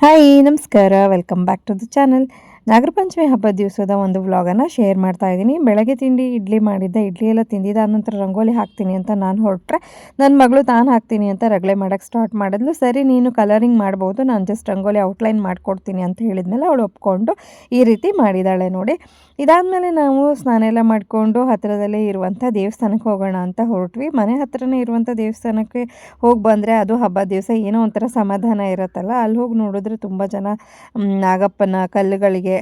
Hi ನಮಸ್ಕಾರ. Welcome back to the channel Nagara Panchami ಹಬ್ಬದ ದಿವಸದ ಒಂದು ವ್ಲಾಗನ್ನು ಶೇರ್ ಮಾಡ್ತಾ ಇದ್ದೀನಿ. ಬೆಳಗ್ಗೆ ತಿಂಡಿ, ಇಡ್ಲಿ ಮಾಡಿದ್ದೆ. ಇಡ್ಲಿ ಎಲ್ಲ ತಿಂದಿದ್ದ. ನಂತರ ರಂಗೋಲಿ ಹಾಕ್ತೀನಿ ಅಂತ ನಾನು ಹೊರಟ್ರೆ ನನ್ನ ಮಗಳು ತಾನು ಹಾಕ್ತೀನಿ ಅಂತ ರಗಳೆ ಮಾಡೋಕ್ಕೆ ಸ್ಟಾರ್ಟ್ ಮಾಡಿದ್ಲು. ಸರಿ, ನೀನು ಕಲರಿಂಗ್ ಮಾಡ್ಬೋದು. ನಾನು ಜಸ್ಟ್ ರಂಗೋಲಿ ಔಟ್ಲೈನ್ ಮಾಡಿಕೊಡ್ತೀನಿ ಅಂತ ಹೇಳಿದ್ಮೇಲೆ ಅವಳು ಒಪ್ಕೊಂಡು ಈ ರೀತಿ ಮಾಡಿದ್ದಾಳೆ ನೋಡಿ. ಇದಾದಮೇಲೆ ನಾವು ಸ್ನಾನ ಎಲ್ಲ ಮಾಡಿಕೊಂಡು ಹತ್ತಿರದಲ್ಲೇ ಇರುವಂಥ ದೇವಸ್ಥಾನಕ್ಕೆ ಹೋಗೋಣ ಅಂತ ಹೊರಟ್ವಿ. ಮನೆ ಹತ್ತಿರನೇ ಇರುವಂಥ ದೇವಸ್ಥಾನಕ್ಕೆ ಹೋಗಿ ಬಂದರೆ ಅದು ಹಬ್ಬದ ದಿವಸ ಏನೋ ಒಂಥರ ಸಮಾಧಾನ ಇರುತ್ತಲ್ಲ. ಅಲ್ಲಿ ಹೋಗಿ ನೋಡಿದ್ರೆ ತುಂಬ ಜನ ನಾಗಪ್ಪನ ಕಲ್ಲುಗಳಿಗೆ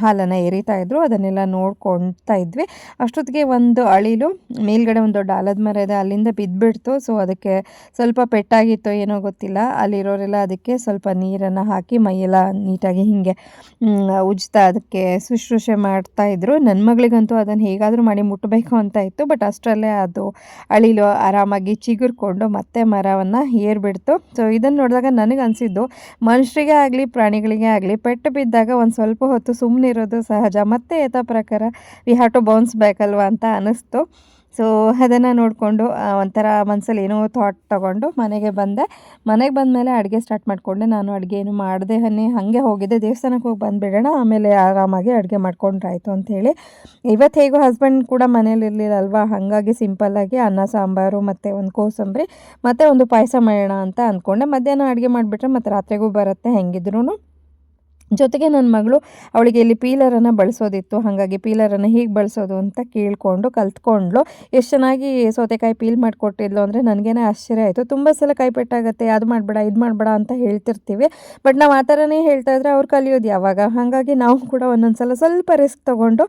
ಹಾಲನ್ನು ಎರಿತಾ ಇದ್ರು. ಅದನ್ನೆಲ್ಲ ನೋಡ್ಕೊಳ್ತಾ ಇದ್ವಿ. ಅಷ್ಟೊತ್ತಿಗೆ ಒಂದು ಅಳಿಲು ಮೇಲ್ಗಡೆ ಒಂದು ದೊಡ್ಡ ಆಲದ ಮರ ಇದೆ. ಅಲ್ಲಿಂದ ಬಿದ್ದುಬಿಡ್ತು. ಸೊ ಅದಕ್ಕೆ ಸ್ವಲ್ಪ ಪೆಟ್ಟಾಗಿತ್ತು ಏನೋ ಗೊತ್ತಿಲ್ಲ. ಅಲ್ಲಿರೋರೆಲ್ಲ ಅದಕ್ಕೆ ಸ್ವಲ್ಪ ನೀರನ್ನು ಹಾಕಿ ಮೈಯೆಲ್ಲ ನೀಟಾಗಿ ಹೀಗೆ ಉಜ್ತಾ ಅದಕ್ಕೆ ಶುಶ್ರೂಷೆ ಮಾಡ್ತಾ ಇದ್ರು. ನನ್ನ ಮಗಳಿಗಂತೂ ಅದನ್ನು ಹೇಗಾದರೂ ಮಾಡಿ ಮುಟ್ಟಬೇಕು ಅಂತ ಇತ್ತು. ಬಟ್ ಅಷ್ಟರಲ್ಲೇ ಅದು ಅಳಿಲು ಆರಾಮಾಗಿ ಚಿಗುರ್ಕೊಂಡು ಮತ್ತೆ ಮರವನ್ನು ಏರ್ಬಿಡ್ತು. ಸೊ ಇದನ್ನು ನೋಡಿದಾಗ ನನಗೆ ಅನಿಸಿದ್ದು ಮನುಷ್ಯರಿಗೆ ಆಗಲಿ, ಪ್ರಾಣಿಗಳಿಗೆ ಆಗಲಿ, ಪೆಟ್ಟು ಬಿದ್ದಾಗ ಒಂದು ಸ್ವಲ್ಪ ಹೊತ್ತು ಸುಮ್ಮನೆ ಇರೋದು ಸಹಜ. ಮತ್ತೆ ಯಥ ಪ್ರಕಾರ we have to bounce back ಅಲ್ವಾ ಅಂತ ಅನ್ನಿಸ್ತು ಸೊ ಅದನ್ನು ನೋಡಿಕೊಂಡು ಒಂಥರ ಮನಸ್ಸಲ್ಲಿ ಏನೋ ಥಾಟ್ ತೊಗೊಂಡು ಮನೆಗೆ ಬಂದೆ. ಮನೆಗೆ ಬಂದಮೇಲೆ ಅಡುಗೆ ಸ್ಟಾರ್ಟ್ ಮಾಡಿಕೊಂಡೆ. ನಾನು ಅಡುಗೆ ಏನು ಮಾಡಿದೆ ಹನ್ನಿ ಹಾಗೆ ಹೋಗಿದ್ದೆ ದೇವಸ್ಥಾನಕ್ಕೆ ಹೋಗಿ ಬಂದುಬಿಡೋಣ. ಆಮೇಲೆ ಆರಾಮಾಗಿ ಅಡುಗೆ ಮಾಡ್ಕೊಂಡ್ರಾಯ್ತು ಅಂಥೇಳಿ ಇವತ್ತು ಹೇಗೋ ಹಸ್ಬೆಂಡ್ ಕೂಡ ಮನೇಲಿ ಇರಲಿಲ್ಲಲ್ವಾ? ಹಾಗಾಗಿ ಸಿಂಪಲ್ಲಾಗಿ ಅನ್ನ, ಸಾಂಬಾರು ಮತ್ತು ಒಂದು ಕೋಸಂಬರಿ ಮತ್ತು ಒಂದು ಪಾಯಸ ಮಾಡೋಣ ಅಂತ ಅಂದ್ಕೊಂಡೆ ಮಧ್ಯಾಹ್ನ ಅಡುಗೆ ಮಾಡಿಬಿಟ್ರೆ ಮತ್ತು ರಾತ್ರಿಗೂ ಬರುತ್ತೆ ಹೆಂಗಿದ್ರೂ ಜೊತೆಗೆ ನನ್ನ ಮಗಳು ಅವಳಿಗೆ ಇಲ್ಲಿ ಪೀಲರನ್ನು ಬಳಸೋದಿತ್ತು. ಹಾಗಾಗಿ ಪೀಲರನ್ನು ಹೀಗೆ ಬಳಸೋದು ಅಂತ ಕೇಳಿಕೊಂಡು ಕಲ್ತ್ಕೊಂಡ್ಲು ಎಷ್ಟು ಚೆನ್ನಾಗಿ ಸೌತೆಕಾಯಿ ಪೀಲ್ ಮಾಡಿಕೊಟ್ಟಿದ್ಲು ಅಂದರೆ ನನಗೇನೆ ಆಶ್ಚರ್ಯ ಆಯಿತು. ತುಂಬ ಸಲ ಕೈ ಪೆಟ್ಟಾಗತ್ತೆ ಅದು ಮಾಡಬೇಡ, ಇದು ಮಾಡಬೇಡ ಅಂತ ಹೇಳ್ತಿರ್ತೀವಿ. ಬಟ್ ನಾವು ಆ ಥರನೇ ಹೇಳ್ತಾ ಇದ್ರೆ ಅವ್ರು ಕಲಿಯೋದು ಯಾವಾಗ? ಹಾಗಾಗಿ ನಾವು ಕೂಡ ಒಂದೊಂದು ಸಲ ಸ್ವಲ್ಪ ರಿಸ್ಕ್ ತೊಗೊಂಡು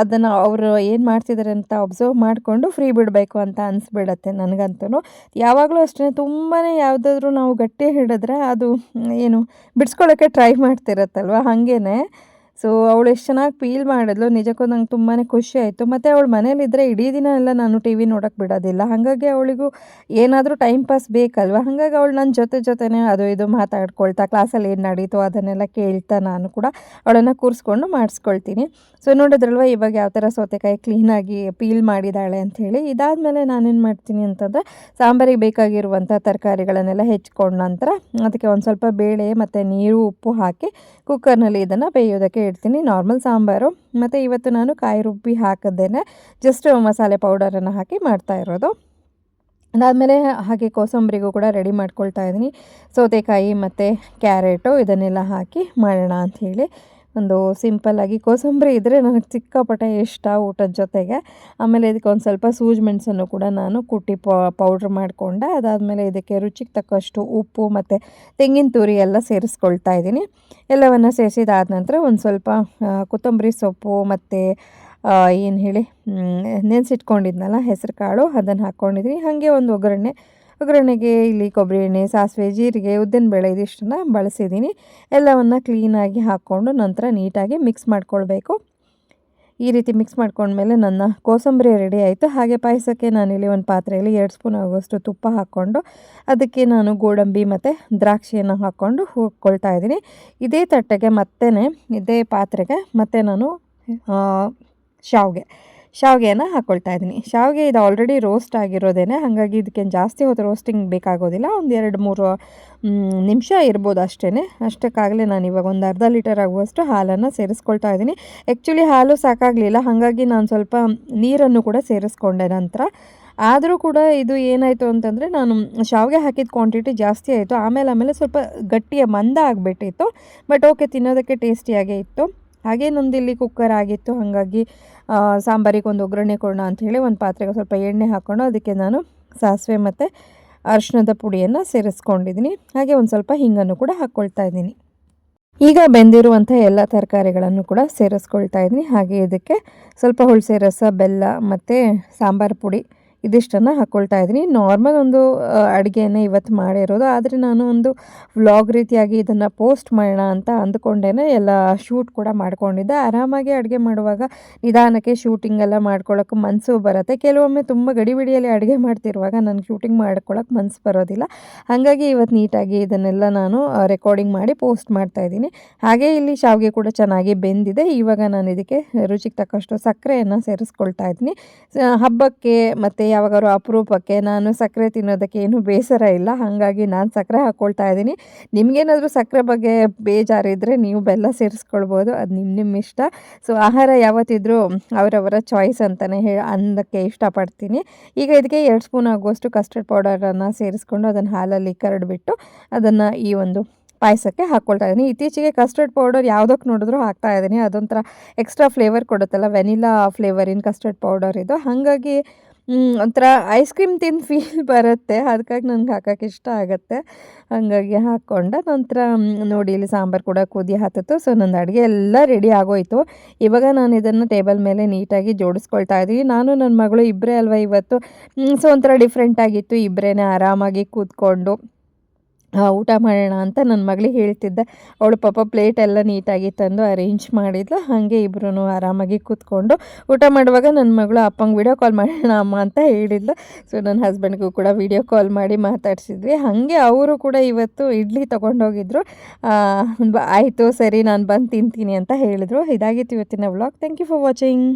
ಅದನ್ನು ಅವರು ಏನು ಮಾಡ್ತಿದ್ದಾರೆ ಅಂತ ಅಬ್ಸರ್ವ್ ಮಾಡಿಕೊಂಡು ಫ್ರೀ ಬಿಡಬೇಕು ಅಂತ ಅನಿಸ್ಬಿಡತ್ತೆ ನನಗಂತೂ ಯಾವಾಗಲೂ ಅಷ್ಟೇ ತುಂಬಾ ಯಾವುದಾದ್ರೂ ನಾವು ಗಟ್ಟಿ ಹಿಡಿದ್ರೆ ಅದು ಏನು ಬಿಡಿಸ್ಕೊಳ್ಳೋಕ್ಕೆ ಟ್ರೈ ಮಾಡ್ತಿರತ್ತಲ್ವ ಹಾಗೇನೆ. ಸೊ ಅವಳು ಎಷ್ಟು ಚೆನ್ನಾಗಿ ಫೀಲ್ ಮಾಡಿದ್ಲು. ನಿಜಕ್ಕೂ ನಂಗೆ ತುಂಬಾ ಖುಷಿ ಆಯಿತು. ಮತ್ತು ಅವಳು ಮನೇಲಿದ್ದರೆ ಇಡೀ ದಿನ ಎಲ್ಲ ನಾನು ಟಿ ವಿ ನೋಡೋಕ್ಕೆ ಬಿಡೋದಿಲ್ಲ. ಹಾಗಾಗಿ ಅವಳಿಗೂ ಏನಾದರೂ ಟೈಮ್ ಪಾಸ್ ಬೇಕಲ್ವ? ಹಾಗಾಗಿ ಅವಳು ನನ್ನ ಜೊತೆ ಜೊತೆನೇ ಅದು ಇದು ಮಾತಾಡ್ಕೊಳ್ತಾ ಕ್ಲಾಸಲ್ಲಿ ಏನು ನಡೀತು ಅದನ್ನೆಲ್ಲ ಕೇಳ್ತಾ ನಾನು ಕೂಡ ಅವಳನ್ನು ಕೂರಿಸ್ಕೊಂಡು ಮಾಡಿಸ್ಕೊಳ್ತೀನಿ. ಸೊ ನೋಡಿದ್ರಲ್ವ ಇವಾಗ ಯಾವ ಥರ ಸೌತೆಕಾಯಿ ಕ್ಲೀನಾಗಿ ಪೀಲ್ ಮಾಡಿದ್ದಾಳೆ ಅಂಥೇಳಿ ಇದಾದಮೇಲೆ ನಾನೇನು ಮಾಡ್ತೀನಿ ಅಂತಂದರೆ, ಸಾಂಬಾರಿಗೆ ಬೇಕಾಗಿರುವಂಥ ತರಕಾರಿಗಳನ್ನೆಲ್ಲ ಹೆಚ್ಕೊಂಡ ನಂತರ ಅದಕ್ಕೆ ಒಂದು ಸ್ವಲ್ಪ ಬೇಳೆ ಮತ್ತು ನೀರು, ಉಪ್ಪು ಹಾಕಿ ಕುಕ್ಕರ್ನಲ್ಲಿ ಇದನ್ನು ಬೇಯೋದಕ್ಕೆ ಇಡ್ತೀನಿ ನಾರ್ಮಲ್ ಸಾಂಬಾರು. ಮತ್ತು ಇವತ್ತು ನಾನು ಕಾಯಿ ರುಬ್ಬಿ ಹಾಕದೇನೆ ಜಸ್ಟ್ ಮಸಾಲೆ ಪೌಡರನ್ನು ಹಾಕಿ ಮಾಡ್ತಾ ಇರೋದು. ಅದಾದಮೇಲೆ ಹಾಗೆ ಕೋಸಂಬರಿಗೂ ಕೂಡ ರೆಡಿ ಮಾಡ್ಕೊಳ್ತಾ ಇದ್ದೀನಿ. ಸೌತೆಕಾಯಿ ಮತ್ತು ಕ್ಯಾರೆಟು ಇದನ್ನೆಲ್ಲ ಹಾಕಿ ಮಾಡೋಣ ಅಂಥೇಳಿ ಒಂದು ಸಿಂಪಲ್ಲಾಗಿ ಕೋಸಂಬರಿ ಇದ್ದರೆ ನನಗೆ ಸಿಕ್ಕಾಪಟ್ಟೆ ಇಷ್ಟ ಊಟದ ಜೊತೆಗೆ. ಆಮೇಲೆ ಇದಕ್ಕೆ ಒಂದು ಸ್ವಲ್ಪ ಸೂಜಿ ಮೆಣಸನ್ನು ಕೂಡ ನಾನು ಕುಟ್ಟಿ ಪೌಡ್ರ್ ಮಾಡಿಕೊಂಡೆ. ಅದಾದಮೇಲೆ ಇದಕ್ಕೆ ರುಚಿಗೆ ತಕ್ಕಷ್ಟು ಉಪ್ಪು ಮತ್ತು ತೆಂಗಿನ ತುರಿ ಎಲ್ಲ ಸೇರಿಸ್ಕೊಳ್ತಾ ಇದ್ದೀನಿ. ಎಲ್ಲವನ್ನು ಸೇರಿಸಿದಾದ ನಂತರ ಒಂದು ಸ್ವಲ್ಪ ಕೊತ್ತಂಬರಿ ಸೊಪ್ಪು ಮತ್ತು ಏನು ಹೇಳಿ ನೆನೆಸಿಟ್ಕೊಂಡಿದ್ನಲ್ಲ ಹೆಸರು ಕಾಳು ಅದನ್ನು ಹಾಕ್ಕೊಂಡಿದ್ದೀನಿ ಹಾಗೆ ಒಂದು ಒಗ್ಗರಣೆ ಒಗ್ಗರಣೆಗೆ ಇಲ್ಲಿ ಕೊಬ್ಬರಿ ಎಣ್ಣೆ, ಸಾಸಿವೆ, ಜೀರಿಗೆ ಉದ್ದಿನಬೇಳೆ ಇದಿಷ್ಟನ್ನು ಬಳಸಿದ್ದೀನಿ. ಎಲ್ಲವನ್ನು ಕ್ಲೀನಾಗಿ ಹಾಕ್ಕೊಂಡು ನಂತರ ನೀಟಾಗಿ ಮಿಕ್ಸ್ ಮಾಡ್ಕೊಳ್ಬೇಕು. ಈ ರೀತಿ ಮಿಕ್ಸ್ ಮಾಡ್ಕೊಂಡ್ಮೇಲೆ ನನ್ನ ಕೋಸಂಬರಿ ರೆಡಿ ಆಯಿತು. ಹಾಗೆ ಪಾಯಸಕ್ಕೆ ನಾನು ಇಲ್ಲಿ ಒಂದು ಪಾತ್ರೆಯಲ್ಲಿ ಎರಡು ಸ್ಪೂನ್ ಆಗುವಷ್ಟು ತುಪ್ಪ ಹಾಕ್ಕೊಂಡು, ಅದಕ್ಕೆ ನಾನು ಗೋಡಂಬಿ ಮತ್ತು ದ್ರಾಕ್ಷಿಯನ್ನು ಹಾಕ್ಕೊಂಡು ಹುರ್ಕೊಳ್ತಾ ಇದ್ದೀನಿ. ಇದೇ ತಟ್ಟೆಗೆ ಮತ್ತೆ ಇದೇ ಪಾತ್ರೆಗೆ ಮತ್ತೆ ನಾನು ಶಾವಿಗೆ. ಶಾವಿಗೆಯನ್ನು ಹಾಕ್ಕೊಳ್ತಾ ಇದ್ದೀನಿ. ಶಾವಿಗೆ ಇದು ಆಲ್ರೆಡಿ ರೋಸ್ಟ್ ಆಗಿರೋದೇನೆ, ಹಾಗಾಗಿ ಇದಕ್ಕೇನು ಜಾಸ್ತಿ ಹೊತ್ತು ರೋಸ್ಟಿಂಗ್ ಬೇಕಾಗೋದಿಲ್ಲ. ಒಂದು ಎರಡು ಮೂರು ನಿಮಿಷ ಇರ್ಬೋದು ಅಷ್ಟೇ ಅಷ್ಟಕ್ಕಾಗಲೇ ನಾನು ಇವಾಗ ಒಂದು ಅರ್ಧ ಲೀಟರ್ ಆಗುವಷ್ಟು ಹಾಲನ್ನು ಸೇರಿಸ್ಕೊಳ್ತಾ ಇದ್ದೀನಿ. ಆ್ಯಕ್ಚುಲಿ ಹಾಲು ಸಾಕಾಗಲಿಲ್ಲ, ಹಾಗಾಗಿ ನಾನು ಸ್ವಲ್ಪ ನೀರನ್ನು ಕೂಡ ಸೇರಿಸ್ಕೊಂಡೆ ನಂತರ. ಆದರೂ ಕೂಡ ಇದು ಏನಾಯಿತು ಅಂತಂದರೆ, ನಾನು ಶಾವಿಗೆ ಹಾಕಿದ ಕ್ವಾಂಟಿಟಿ ಜಾಸ್ತಿ ಆಯಿತು. ಆಮೇಲೆ ಆಮೇಲೆ ಸ್ವಲ್ಪ ಗಟ್ಟಿಯ ಮಂದ ಆಗಿಬಿಟ್ಟಿತ್ತು. ಬಟ್ ಓಕೆ ತಿನ್ನೋದಕ್ಕೆ ಟೇಸ್ಟಿಯಾಗೇ ಇತ್ತು. ಹಾಗೆ ನಂದು ಇಲ್ಲಿ ಕುಕ್ಕರ್ ಆಗಿತ್ತು. ಹಾಗಾಗಿ ಸಾಂಬಾರಿಗೆ ಒಂದು ಒಗ್ಗರಣೆ ಕೊಡೋಣ ಅಂಥೇಳಿ ಒಂದು ಪಾತ್ರೆಗೆ ಸ್ವಲ್ಪ ಎಣ್ಣೆ ಹಾಕ್ಕೊಂಡು ಅದಕ್ಕೆ ನಾನು ಸಾಸಿವೆ ಮತ್ತು ಅರಿಶಿಣದ ಪುಡಿಯನ್ನು ಸೇರಿಸ್ಕೊಂಡಿದ್ದೀನಿ ಹಾಗೆ ಒಂದು ಸ್ವಲ್ಪ ಹಿಂಗನ್ನು ಕೂಡ ಹಾಕ್ಕೊಳ್ತಾ ಇದ್ದೀನಿ. ಈಗ ಬೆಂದಿರುವಂಥ ಎಲ್ಲ ತರಕಾರಿಗಳನ್ನು ಕೂಡ ಸೇರಿಸ್ಕೊಳ್ತಾ ಇದ್ದೀನಿ. ಹಾಗೆ ಇದಕ್ಕೆ ಸ್ವಲ್ಪ ಹುಳಸೆ ರಸ, ಬೆಲ್ಲ ಮತ್ತು ಸಾಂಬಾರು ಪುಡಿ ಇದಿಷ್ಟನ್ನು ಹಾಕ್ಕೊಳ್ತಾ ಇದ್ದೀನಿ. ನಾರ್ಮಲ್ ಒಂದು ಅಡುಗೆಯನ್ನು ಇವತ್ತು ಮಾಡಿರೋದು. ಆದರೆ ನಾನು ಒಂದು ವ್ಲಾಗ್ ರೀತಿಯಾಗಿ ಇದನ್ನು ಪೋಸ್ಟ್ ಮಾಡೋಣ ಅಂತ ಅಂದ್ಕೊಂಡೇ ಎಲ್ಲ ಶೂಟ್ ಕೂಡ ಮಾಡ್ಕೊಂಡಿದ್ದೆ. ಆರಾಮಾಗಿ ಅಡುಗೆ ಮಾಡುವಾಗ ನಿಧಾನಕ್ಕೆ ಶೂಟಿಂಗ್ ಎಲ್ಲ ಮಾಡ್ಕೊಳ್ಳೋಕೆ ಮನಸ್ಸು ಬರುತ್ತೆ. ಕೆಲವೊಮ್ಮೆ ತುಂಬ ಗಡಿಬಿಡಿಯಲ್ಲಿ ಅಡುಗೆ ಮಾಡ್ತಿರುವಾಗ ನನಗೆ ಶೂಟಿಂಗ್ ಮಾಡ್ಕೊಳ್ಳೋಕೆ ಮನಸ್ಸು ಬರೋದಿಲ್ಲ. ಹಾಗಾಗಿ ಇವತ್ತು ನೀಟಾಗಿ ಇದನ್ನೆಲ್ಲ ನಾನು ರೆಕಾರ್ಡಿಂಗ್ ಮಾಡಿ ಪೋಸ್ಟ್ ಮಾಡ್ತಾ ಇದ್ದೀನಿ. ಹಾಗೆ ಇಲ್ಲಿ ಶಾವಿಗೆ ಕೂಡ ಚೆನ್ನಾಗಿ ಬೆಂದಿದೆ. ಇವಾಗ ನಾನು ಇದಕ್ಕೆ ರುಚಿಗೆ ತಕ್ಕಷ್ಟು ಸಕ್ಕರೆಯನ್ನು ಸೇರಿಸ್ಕೊಳ್ತಾ ಇದ್ದೀನಿ. ಹಬ್ಬಕ್ಕೆ ಮತ್ತು ಯಾವಾಗಾದ್ರು ಅಪರೂಪಕ್ಕೆ ನಾನು ಸಕ್ಕರೆ ತಿನ್ನೋದಕ್ಕೆ ಏನು ಬೇಸರ ಇಲ್ಲ. ಹಾಗಾಗಿ ನಾನು ಸಕ್ಕರೆ ಹಾಕ್ಕೊಳ್ತಾ ಇದ್ದೀನಿ. ನಿಮಗೇನಾದರೂ ಸಕ್ಕರೆ ಬಗ್ಗೆ ಬೇಜಾರಿದ್ದರೆ ನೀವು ಬೆಲ್ಲ ಸೇರಿಸ್ಕೊಳ್ಬೋದು. ಅದು ನಿಮ್ಮ ನಿಮ್ಮ ಇಷ್ಟ. ಸೊ, ಆಹಾರ ಯಾವತ್ತಿದ್ರೂ ಅವರವರ ಚಾಯ್ಸ್ ಅಂತಲೇ ಹೇಳಿ ಅನ್ನೋಕ್ಕೆ ಇಷ್ಟಪಡ್ತೀನಿ. ಈಗ ಇದಕ್ಕೆ ಎರಡು ಸ್ಪೂನ್ ಆಗುವಷ್ಟು ಕಸ್ಟರ್ಡ್ ಪೌಡರನ್ನು ಸೇರಿಸ್ಕೊಂಡು ಅದನ್ನು ಹಾಲಲ್ಲಿ ಕರಡಿಬಿಟ್ಟು ಅದನ್ನು ಈ ಒಂದು ಪಾಯಸಕ್ಕೆ ಹಾಕ್ಕೊಳ್ತಾ ಇದ್ದೀನಿ. ಇತ್ತೀಚೆಗೆ ಕಸ್ಟರ್ಡ್ ಪೌಡರ್ ಯಾವುದಕ್ಕೆ ನೋಡಿದ್ರೂ ಹಾಕ್ತಾ ಇದ್ದೀನಿ. ಅದೊಂಥರ ಎಕ್ಸ್ಟ್ರಾ ಫ್ಲೇವರ್ ಕೊಡುತ್ತಲ್ಲ ವೆನಿಲಾ ಫ್ಲೇವರಿನ ಕಸ್ಟರ್ಡ್ ಪೌಡರ್ ಇದು. ಹಾಗಾಗಿ ಒಂಥರ ಐಸ್ ಕ್ರೀಮ್ ತಿಂದು ಫೀಲ್ ಬರುತ್ತೆ. ಅದಕ್ಕಾಗಿ ನನಗೆ ಹಾಕೋಕೆ ಇಷ್ಟ ಆಗುತ್ತೆ. ಹಾಗಾಗಿ ಹಾಕ್ಕೊಂಡೆ ನಂತರ ನೋಡಿ ಇಲ್ಲಿ ಸಾಂಬಾರು ಕೂಡ ಕುದಿ ಹತ್ತಿತ್ತು. ಸೊ ನನ್ನ ಅಡುಗೆ ಎಲ್ಲ ರೆಡಿ ಆಗೋಯ್ತು. ಇವಾಗ ನಾನು ಇದನ್ನು ಟೇಬಲ್ ಮೇಲೆ ನೀಟಾಗಿ ಜೋಡಿಸ್ಕೊಳ್ತಾ ಇದ್ದೀನಿ ನಾನು ನನ್ನ ಮಗಳು ಇಬ್ಬರೇ ಅಲ್ವಾ ಇವತ್ತು? ಸೊ ಒಂಥರ ಡಿಫ್ರೆಂಟಾಗಿತ್ತು ಇಬ್ಬರೇ ಆರಾಮಾಗಿ ಕೂತ್ಕೊಂಡು. ಊಟ ಮಾಡೋಣ ಅಂತ ನನ್ನ ಮಗಳಿಗೆ ಹೇಳ್ತಿದ್ದೆ. ಅವಳು ಪಾಪ ಪ್ಲೇಟ್ ಎಲ್ಲ ನೀಟಾಗಿ ತಂದು ಅರೇಂಜ್ ಮಾಡಿದ್ಲು. ಹಾಗೆ ಇಬ್ಬರೂ ಆರಾಮಾಗಿ ಕೂತ್ಕೊಂಡು ಊಟ ಮಾಡುವಾಗ ನನ್ನ ಮಗಳು ಅಪ್ಪಂಗೆ ವಿಡಿಯೋ ಕಾಲ್ ಮಾಡೋಣ ಅಮ್ಮ ಅಂತ ಹೇಳಿದ್ಲು. ಸೊ ನನ್ನ ಹಸ್ಬೆಂಡ್ಗೂ ಕೂಡ ವಿಡಿಯೋ ಕಾಲ್ ಮಾಡಿ ಮಾತಾಡಿಸಿದ್ವಿ. ಹಾಗೆ ಅವರು ಕೂಡ ಇವತ್ತು ಇಡ್ಲಿ ತೊಗೊಂಡೋಗಿದ್ರು. ಆಯಿತು, ಸರಿ, ನಾನು ಬಂದು ತಿಂತೀನಿ ಅಂತ ಹೇಳಿದರು. ಇದಾಗಿತ್ತು ಇವತ್ತಿನ vlog thank you for watching